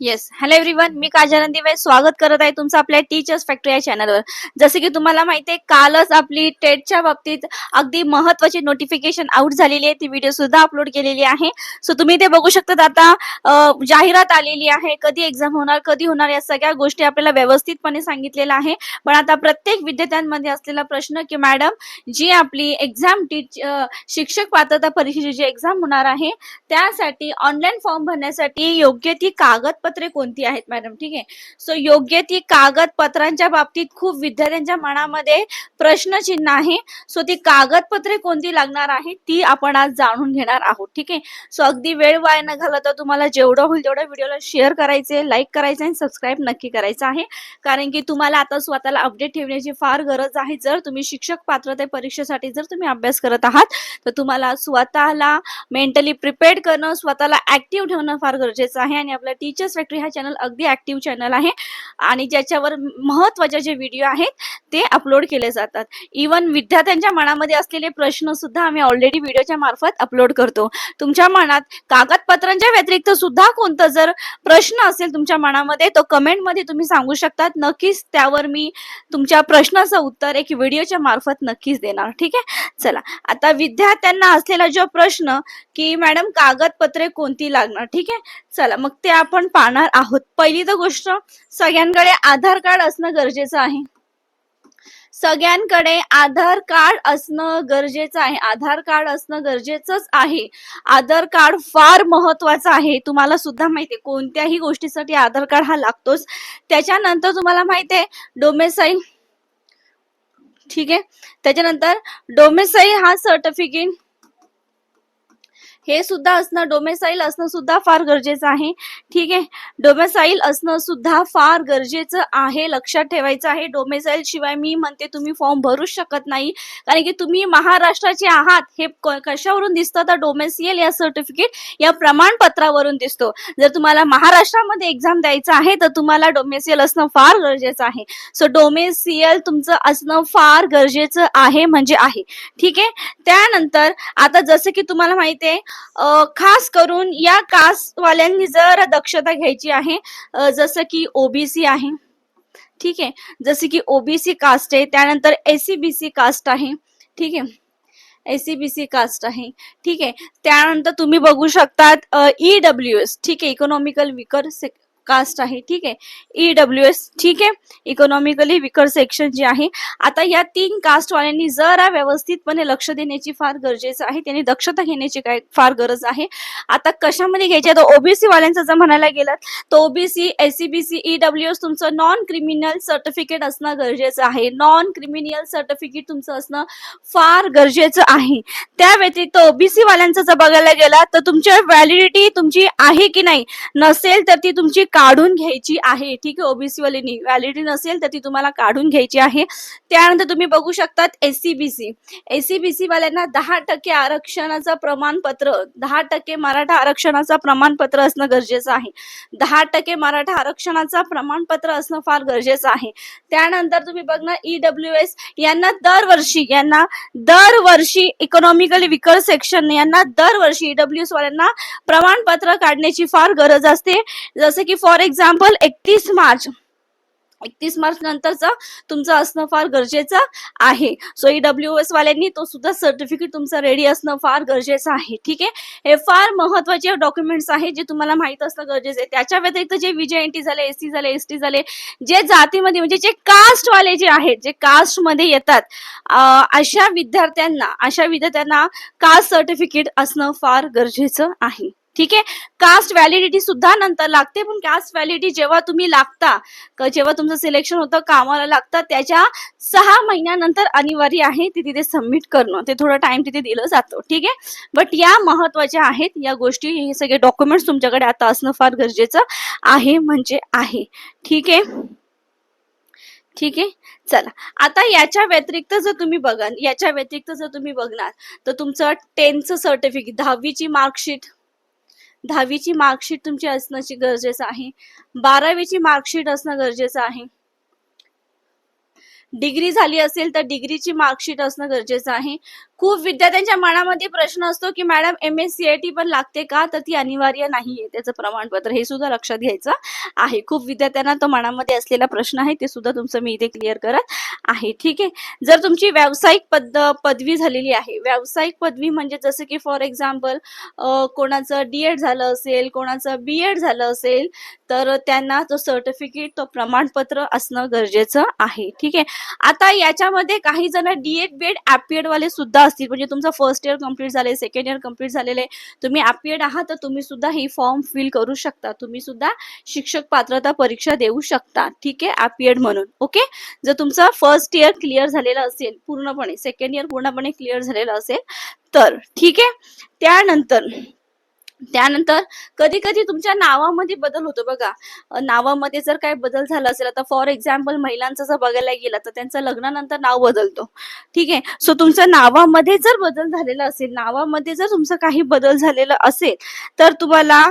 Yes hello everyone मी काजानंदी वाई स्वागत करत आहे तुमचं आपल्या टीचर्स फॅक्टरी या चॅनलवर जसे की तुम्हाला माहिती आहे कालच आपली टेटच्या बाबतीत अगदी महत्वाची नोटिफिकेशन आउट झालेली आहे. ती व्हिडिओ सुद्धा अपलोड केलेली आहे. सो तुम्ही ते बघू शकता आता जाहिरात आलेली आहे. कधी एक्झाम होणार कधी होणार या सगळ्या गोष्टी आपल्याला व्यवस्थितपणे सांगितलेल्या आहे. पण आता प्रत्येक विद्यार्थ्यांमध्ये असलेला प्रश्न की मॅडम जी आपली एक्झाम टीच शिक्षक पात्रता परीक्षेची जी एक्झाम होणार आहे त्यासाठी ऑनलाईन फॉर्म भरण्यासाठी योग्य ती कागदपत्र कोणती आहेत मॅडम ठीक आहे? सो योग्य ती कागदपत्रांच्या बाबतीत खूप विद्यार्थ्यांच्या मनामध्ये प्रश्नचिन्ह आहे. सो ती कागदपत्रे कोणती लागणार आहे ती आपण आज जाणून घेणार आहोत. ठीक आहे? सो अगदी वेळ वाया न घालवता तुम्हाला जेवढं होईल तेवढं व्हिडिओला शेअर करायचे लाईक करायचं आणि सबस्क्राईब नक्की करायचं आहे. कारण की तुम्हाला आता स्वतःला अपडेट ठेवण्याची फार गरज आहे. जर तुम्ही शिक्षक पात्रते परीक्षेसाठी जर तुम्ही अभ्यास करत आहात तर तुम्हाला स्वतःला मेंटली प्रिपेअर्ड करणं स्वतःला ऍक्टिव्ह ठेवणं फार गरजेचं आहे. आणि आपल्या टीचर्स फॅक्टरी हा चॅनल अगदी ऍक्टिव्ह चॅनल आहे. आणि ज्याच्यावर महत्त्वाचे जे व्हिडिओ आहेत ते अपलोड केले जातात. इवन विद्यार्थ्यांच्या मनामध्ये असलेले प्रश्न सुद्धा आम्ही ऑलरेडी व्हिडिओच्या मार्फत अपलोड करतो. तुमच्या मनात कागदपत्रांच्या व्यतिरिक्त सुद्धा कोणतं जर प्रश्न असेल तुमच्या मनामध्ये तो कमेंटमध्ये तुम्ही सांगू शकतात. नक्कीच त्यावर मी तुमच्या प्रश्नाचं उत्तर एक व्हिडिओच्या मार्फत नक्कीच देणार. ठीक आहे? चला. आता विद्यार्थ्यांना असलेला जो प्रश्न की मॅडम कागदपत्रे कोणती लागणार? ठीक आहे? चला मग ते आपण पाहणार आहोत. पहिली तर गोष्ट सगळ्यांकडे आधार कार्ड असणं गरजेचं आहे. सगळ्यांकडे आधार कार्ड असणं गरजेचं आहे. आधार कार्ड असणं गरजेचंच आहे. आधार कार्ड फार महत्वाचं आहे. तुम्हाला सुद्धा माहिती आहे कोणत्याही गोष्टीसाठी आधार कार्ड हा लागतोच. त्याच्यानंतर तुम्हाला माहिती आहे डोमेसाईल ठीक आहे? त्याच्यानंतर डोमेसाईल हा सर्टिफिकेट हे सुद्धा असणं डोमेसाईल असणं सुद्धा फार गरजेचं आहे. ठीक आहे? डोमेसाईल असणं सुद्धा फार गरजेचं आहे लक्षात ठेवायचं आहे. डोमेसाईल शिवाय मी म्हणते तुम्ही फॉर्म भरूच शकत नाही. कारण की तुम्ही महाराष्ट्राचे आहात. हे कशावरून दिसतं? तर डोमेसियल या सर्टिफिकेट या प्रमाणपत्रावरून दिसतो. जर तुम्हाला महाराष्ट्रामध्ये एक्झाम द्यायचं आहे तर तुम्हाला डोमेसियल असणं फार गरजेचं आहे. सो डोमेसियल तुमचं असणं फार गरजेचं आहे म्हणजे आहे. ठीक आहे? त्यानंतर आता जसं की तुम्हाला माहिती आहे खास करून या कास्टवाल्यांनी जर दक्षता घ्यायची आहे जसं की ओबीसी आहे. ठीक आहे? जसं की ओबीसी कास्ट आहे त्यानंतर एसीबीसी कास्ट आहे. ठीक आहे? एसीबीसी कास्ट आहे. ठीक आहे? त्यानंतर तुम्ही बघू शकतात ई डब्ल्यू एस ठीक आहे? इकॉनॉमिकल विकर कास्ट आहे ठीक आहे? ई एस ठीक आहे? इकॉनॉमिकली विकर सेक्शन जे आहे. आता या तीन कास्टवाल्यांनी जरा व्यवस्थितपणे लक्ष देण्याची फार गरजेचं आहे. त्यांनी दक्षता घेण्याची काय फार गरज आहे. आता कशामध्ये घ्यायची? तर ओबीसी वाल्यांचं जर म्हणायला गेलात तर OBC SEBC E W S तुमचं नॉन क्रिमिनल सर्टिफिकेट असणं गरजेचं आहे. नॉन क्रिमिनल सर्टिफिकेट तुमचं असणं फार गरजेचं आहे. त्या व्यतिरिक्त ओबीसी वाल्यांचं जर बघायला गेला तर तुमची व्हॅलिडिटी तुमची आहे की नाही? नसेल तर ती तुमची काढून घ्यायची आहे. ठीक आहे ओबीसी वालीनी व्हॅलिडिटी नसेल तर ती तुम्हाला काढून घ्यायची आहे. त्यानंतर तुम्ही बघू शकतात एससीबीसी एससीबीसी वाल्यांना दहा टक्के आरक्षणाचं प्रमाणपत्र दहा टक्के मराठा आरक्षणाचं प्रमाणपत्र असणं गरजेचं आहे. दहा टक्के मराठा आरक्षणाचं प्रमाणपत्र असणं फार गरजेचं आहे. त्यानंतर तुम्ही बघणार ई एस यांना दरवर्षी यांना दरवर्षी इकॉनॉमिकली विकर सेक्शन यांना दरवर्षी ईडब्ल्यू एस वाल्यांना प्रमाणपत्र काढण्याची फार गरज असते. जसं की फॉर एक्झाम्पल एकतीस मार्च. एकतीस मार्च नंतरचं तुमचं असणं फार गरजेचं आहे. सो ई डब्ल्यू एस वाल्यांनी तो सुद्धा सर्टिफिकेट तुमचं रेडी असणं फार गरजेचं आहे. ठीक आहे? हे फार महत्त्वाचे डॉक्युमेंट्स आहेत जे तुम्हाला माहीत असणं गरजेचं आहे. त्याच्या व्यतिरिक्त जे विजय एन टी झाले एस सी झाले एस टी झाले जे जातीमध्ये म्हणजे जे कास्टवाले जे आहेत जे कास्टमध्ये येतात अशा विद्यार्थ्यांना अशा विद्यार्थ्यांना कास्ट सर्टिफिकेट असणं फार गरजेचं आहे. ठीक आहे? कास्ट व्हॅलिडिटी सुद्धा नंतर लागते पण कास्ट व्हॅलिडिटी जेव्हा तुम्ही लागता जेव्हा तुमचं सिलेक्शन होतं कामाला लागतं त्याच्या सहा महिन्यानंतर अनिवार्य आहे ते तिथे सबमिट करणं. ते थोडं टाइम तिथे दिलं जातं ठीक आहे? बट या महत्त्वाच्या आहेत या गोष्टी हे सगळे डॉक्युमेंट्स तुमच्याकडे आता असणं फार गरजेचं आहे म्हणजे आहे. ठीक आहे? ठीक आहे? चला. आता याच्या व्यतिरिक्त जर तुम्ही बघाल याच्या व्यतिरिक्त जर तुम्ही बघणार तर तुमचं टेनचं सर्टिफिकेट दहावीची मार्कशीट दहावीची मार्कशीट तुमची असण्याची गरजेचं आहे. बारावीची मार्कशीट असणं गरजेचं आहे. डिग्री झाली असेल तर डिग्रीची मार्कशीट असणं गरजेचं आहे. खूप विद्यार्थ्यांच्या मनामध्ये प्रश्न असतो की madam M S C I T पण लागते का? तर ती अनिवार्य नाही आहे त्याचं प्रमाणपत्र हे सुद्धा लक्षात घ्यायचं आहे. खूप विद्यार्थ्यांना तो मनामध्ये असलेला प्रश्न आहे ते सुद्धा तुमचं मी इथे क्लिअर करत आहे. ठीक आहे. जर तुमची व्यावसायिक पद पदवी झालेली आहे. व्यावसायिक पदवी म्हणजे जसं की फॉर एक्झाम्पल कोणाचं डी एड झालं असेल कोणाचं बी एड झालं असेल तर त्यांना तो सर्टिफिकेट तो प्रमाणपत्र असणं गरजेचं आहे. ठीक आहे. आता याच्यामध्ये काही जण डीएड बेड बी ॲपिएड वाले सुद्धा असतील. म्हणजे तुमचं फर्स्ट इयर कंप्लीट झाले सेकंड इयर कंप्लीट झालेले तुम्ही ॲपिएड आहात तर तुम्ही सुद्धा ही फॉर्म फिल करू शकता. तुम्ही सुद्धा शिक्षक पात्रता परीक्षा देऊ शकता. ठीक आहे? ॲपिएड म्हणून. ओके जर तुमचं फर्स्ट इयर क्लिअर झालेलं असेल पूर्णपणे सेकंड इयर पूर्णपणे क्लिअर झालेलं असेल तर ठीक आहे? त्यानंतर त्यानंतर कधी कधी तुमच्या नावामध्ये बदल होतो बघा. नावामध्ये जर काही बदल झाला असेल आता फॉर एक्झाम्पल महिलांचं जर बघायला गेलं तर त्यांचं लग्नानंतर नाव बदलतो. ठीक आहे? सो तुमचं नावामध्ये जर बदल झालेला असेल नावामध्ये जर तुमचं काही बदल झालेला असेल तर तुम्हाला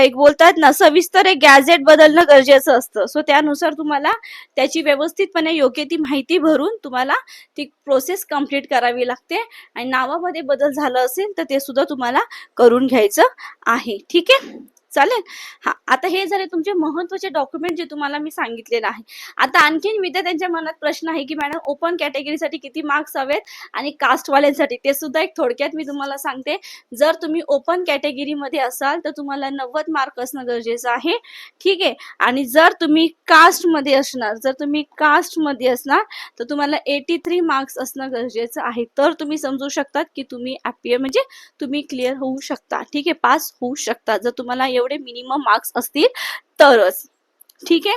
एक बोलतात ना सविस्तर एक गॅझेट बदलणं गरजेचं असतं. सो त्यानुसार तुम्हाला त्याची व्यवस्थितपणे योग्य ती माहिती भरून तुम्हाला ती प्रोसेस कंप्लीट करावी लागते. आणि नावामध्ये बदल झाला असेल तर ते सुद्धा तुम्हाला करून घ्यायचं. आहे. ठीक आहे? चालेल? हा आता हे झाले तुमचे महत्त्वाचे डॉक्युमेंट जे तुम्हाला मी सांगितलेलं आहे. आता आणखीन विद्यार्थ्यांच्या मनात प्रश्न आहे की मॅडम ओपन कॅटेगरीसाठी किती मार्क्स हवेत आणि कास्टवाल्यांसाठी ते सुद्धा एक थोडक्यात मी तुम्हाला सांगते. जर तुम्ही ओपन कॅटेगरीमध्ये असाल तर तुम्हाला नव्वद मार्क असणं गरजेचं आहे. ठीक आहे? आणि जर तुम्ही कास्टमध्ये असणार जर तुम्ही कास्टमध्ये असणार तर तुम्हाला एटी थ्री मार्क्स असणं गरजेचं आहे. तर तुम्ही समजू शकतात की तुम्ही ॲपीए म्हणजे तुम्ही क्लिअर होऊ शकता. ठीक आहे? पास होऊ शकता. जर तुम्हाला एवढे मिनिमम मार्क्स असतील तरच. ठीक आहे?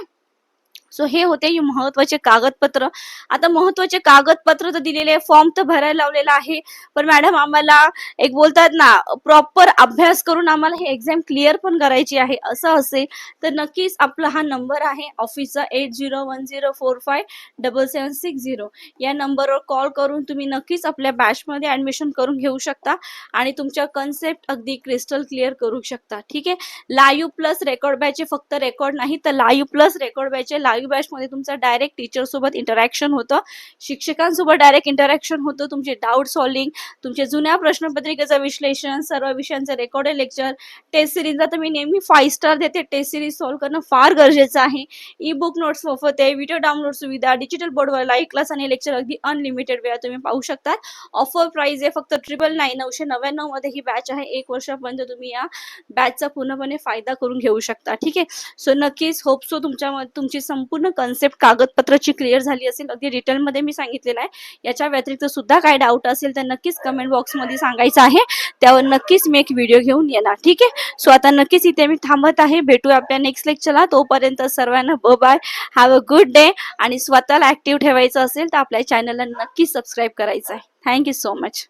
सो हे होते महत्त्वाचे कागदपत्र. आता महत्त्वाचे कागदपत्र तर दिलेले फॉर्म तर भरायला लावलेला आहे. पण मॅडम आम्हाला एक बोलतात ना प्रॉपर अभ्यास करून आम्हाला हे एक्झाम क्लिअर पण करायची आहे. असं असेल तर नक्कीच आपला हा नंबर आहे ऑफिसचा eight zero one zero four five double seven six zero या नंबरवर कॉल करून तुम्ही नक्कीच आपल्या बॅचमध्ये ऍडमिशन करून घेऊ शकता आणि तुमच्या कन्सेप्ट अगदी क्रिस्टल क्लिअर करू शकता. ठीक आहे? लाईव्ह प्लस रेकॉर्ड बॅचचे फक्त रेकॉर्ड नाही तर लाईव्ह प्लस रेकॉर्ड बॅचे लाईव्ह बॅचमध्ये तुमचं डायरेक्ट टीचर सोबत इंटरॅक्शन होतं. शिक्षकांसोबत डायरेक्ट इंटरॅक्शन होतं. तुमचे डाऊट सॉल्विंग तुमचे जुन्या प्रश्नपत्रिकेचं विश्लेषण सर्व विषयांचं रेकॉर्डेड लेक्चर टेस्ट सिरीजला तर मी नेहमी फाईव्ह स्टार देते. टेस्ट सिरीज सॉल्व्ह करणं फार गरजेचं आहे. ई बुक नोट्स मोफत आहे व्हिडिओ डाउनलोड सुविधा डिजिटल बोर्डवर लाईव्ह क्लास आणि लेक्चर अगदी अनलिमिटेड वेळा तुम्ही पाहू शकता. ऑफर प्राईज आहे फक्त ट्रिपल नाईन नऊशे नव्याण्णवमध्ये ही बॅच आहे. एक वर्षापर्यंत तुम्ही या बॅचचा पूर्णपणे फायदा करून घेऊ शकता. ठीक आहे? सो नक्कीच होप सो तुमच्या तुमची संपूर्ण कन्सेप्ट कागदपत्राची क्लिअर झाली असेल अगदी डिटेलमध्ये मी सांगितलेलं आहे. याच्या व्यतिरिक्त सुद्धा काय डाऊट असेल तर नक्कीच कमेंट बॉक्समध्ये सांगायचं आहे. त्यावर नक्कीच मी एक व्हिडिओ घेऊन येणार ठीक आहे? सो आता नक्कीच इथे मी थांबत आहे. भेटू आपल्या नेक्स्ट लेक्चरला तोपर्यंत सर्वांना ब bye have a good day आणि स्वतःला ऍक्टिव्ह ठेवायचं असेल तर आपल्या चॅनलला नक्कीच सबस्क्राईब करायचं आहे. Thank you so much